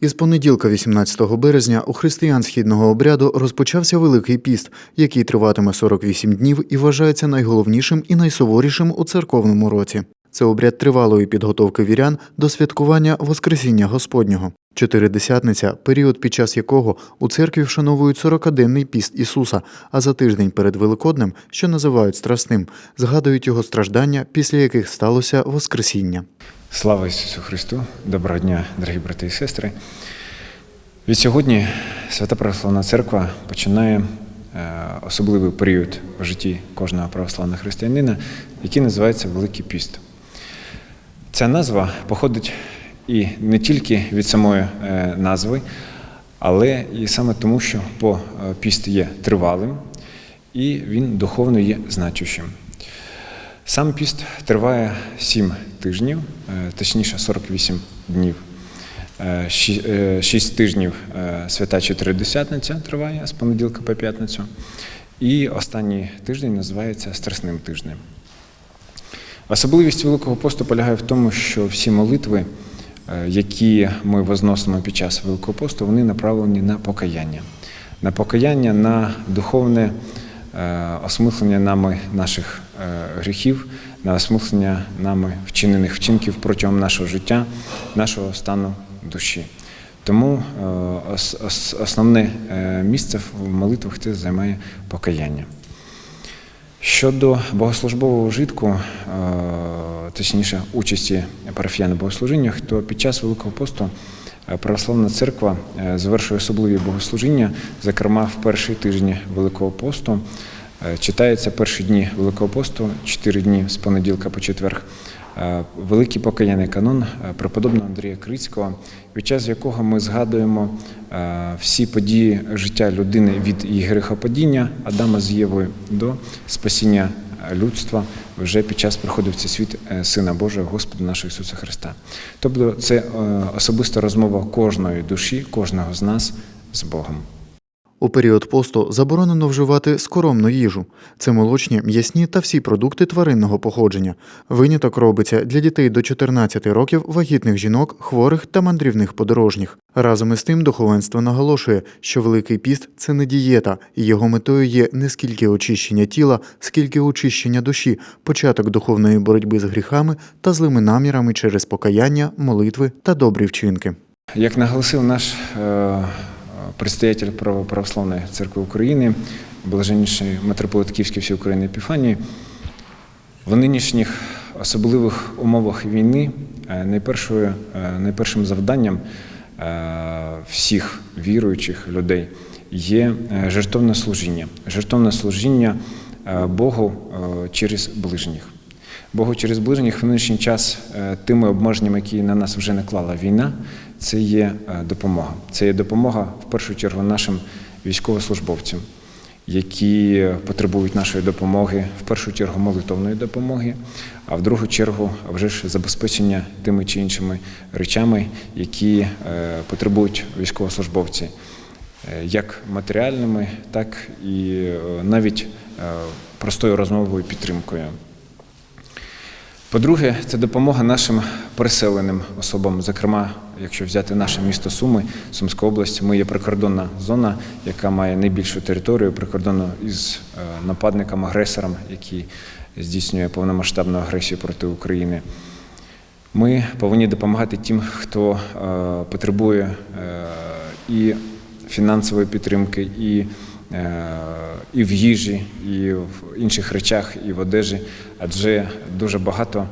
Із понеділка, 18 березня, у християн східного обряду розпочався Великий піст, який триватиме 48 днів і вважається найголовнішим і найсуворішим у церковному році. Це обряд тривалої підготовки вірян до святкування Воскресіння Господнього. Чотиридесятниця – період, під час якого у церкві вшановують 40-денний піст Ісуса, а за тиждень перед Великоднем, що називають страсним, згадують його страждання, після яких сталося Воскресіння. Слава Ісусу Христу! Доброго дня, дорогі брати і сестри. Від сьогодні Свята Православна Церква починає е, особливий період в житті кожного православного християнина, який називається Великий Піст. Ця назва походить і не тільки від самої е, назви, але і саме тому, що по е, піст є тривалим і він духовно є значущим. Сам піст триває 7 тижнів, е, точніше 48 днів. 6 тижнів е, свята Чотиридесятниця триває з понеділка по п'ятницю. І останній тиждень називається Страсним тижнем. Особливість Великого посту полягає в тому, що всі молитви, е, які ми возносимо під час Великого посту, вони направлені на покаяння. На покаяння, на духовне е, осмислення нами наших е, гріхів, на осмислення нами вчинених вчинків протягом нашого життя, нашого стану душі. Тому е, ос- ос- основне е, місце в молитвах це займає покаяння. Щодо богослужбового вжитку, е, точніше участі парафіян у богослужіннях, то під час Великого посту е, Православна церква е, завершує особливі богослужіння, зокрема в перші тижні Великого посту. Е, Читається перші дні Великого посту, чотири дні з понеділка по четверг. е, Великий покаянний канон е, преподобного Андрія Крицького, під час якого ми згадуємо всі події життя людини від її грехопадіння Адама з Євою до спасіння людства вже під час приходу в цей світ Сина Божого, Господа нашого Ісуса Христа. Тобто це особиста розмова кожної душі, кожного з нас з Богом. У період посту заборонено вживати скоромну їжу. Це молочні, м'ясні та всі продукти тваринного походження. Виняток робиться для дітей до 14 років, вагітних жінок, хворих та мандрівних подорожніх. Разом із тим духовенство наголошує, що Великий піст це не дієта, і його метою є не скільки очищення тіла, скільки очищення душі, початок духовної боротьби з гріхами та злими намірами через покаяння, молитви та добрі вчинки. Як наголосив наш е, предстоятель Право- Православної церкви України, блаженніший митрополит Київський всієї України Епіфанії, в нинішніх особливих умовах війни е, е, найпершим завданням е, всіх віруючих людей є жертовне служіння. Жертовне служіння Богу через ближніх. Богу через ближніх в нинішній час тими обмеженнями, які на нас вже наклала війна, це є е, допомога. Це є допомога в першу чергу нашим військовослужбовцям, які потребують нашої допомоги, в першу чергу молитовної допомоги, а в другу чергу вже ж забезпечення тими чи іншими речами, які е, потребують військовослужбовці, Е, як матеріальними, так і навіть простою розмовою підтримкою. По-друге, це допомога нашим переселеним особам. Зокрема, якщо взяти наше місто Суми, Сумська область, ми є прикордонна зона, яка має найбільшу територію прикордонну із е, нападником, агресором, який здійснює повномасштабну агресію проти України. Ми повинні допомагати тим, хто е, потребує е, і фінансової підтримки, і, і в їжі, і в інших речах, і в одежі, адже дуже багато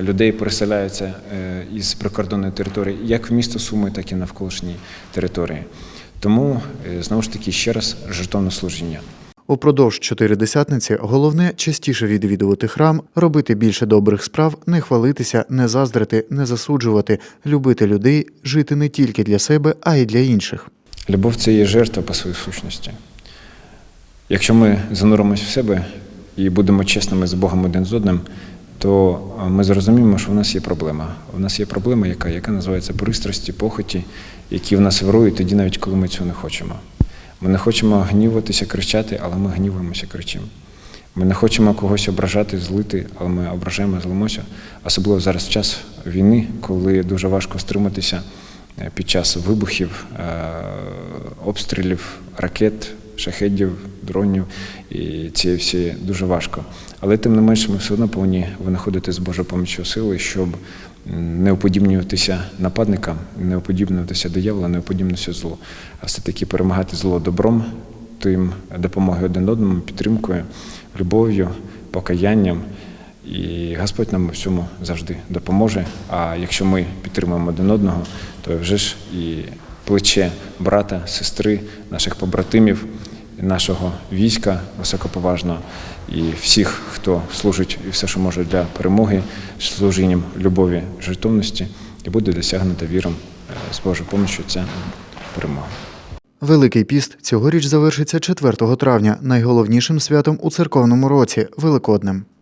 людей переселяються е, із прикордонної території, як в місто Суми, так і навколишній території. Тому е, знову ж таки ще раз жертовне служіння. Упродовж чотиридесятниці головне частіше відвідувати храм, робити більше добрих справ, не хвалитися, не заздрити, не засуджувати, любити людей, жити не тільки для себе, а й для інших. Любов це є жертва по своїй сущності. Якщо ми зануримося в себе і будемо чесними з Богом один з одним, то ми зрозуміємо, що в нас є проблема. У нас є проблема, яка, яка називається пристрасті, похоті, які в нас вирують тоді, навіть коли ми цього не хочемо. Ми не хочемо гніватися, кричати, але ми гніваємося, кричимо. Ми не хочемо когось ображати, злити, але ми ображаємо, злимося. Особливо зараз в час війни, коли дуже важко стриматися е, під час вибухів, е, обстрілів, ракет, шахедів, дронів. І це всі дуже важко. Але тим не менше, ми все одно повинні винаходити з Божою поміччю сили, щоб не уподібнюватися нападникам, не уподібнюватися дияволу, не уподібнюватися злу, а все-таки перемагати зло добром, тим допомогою один одному, підтримкою, любов'ю, покаянням. І Господь нам у всьому завжди допоможе. А якщо ми підтримуємо один одного, то вже ж і плече брата, сестри, наших побратимів, нашого війська високоповажного і всіх, хто служить і все, що може для перемоги, служінням любові, жертовності, і буде досягнута віром е, з Божою помощю ця перемога. Великий піст цьогоріч завершиться 4 травня, найголовнішим святом у церковному році Великоднем.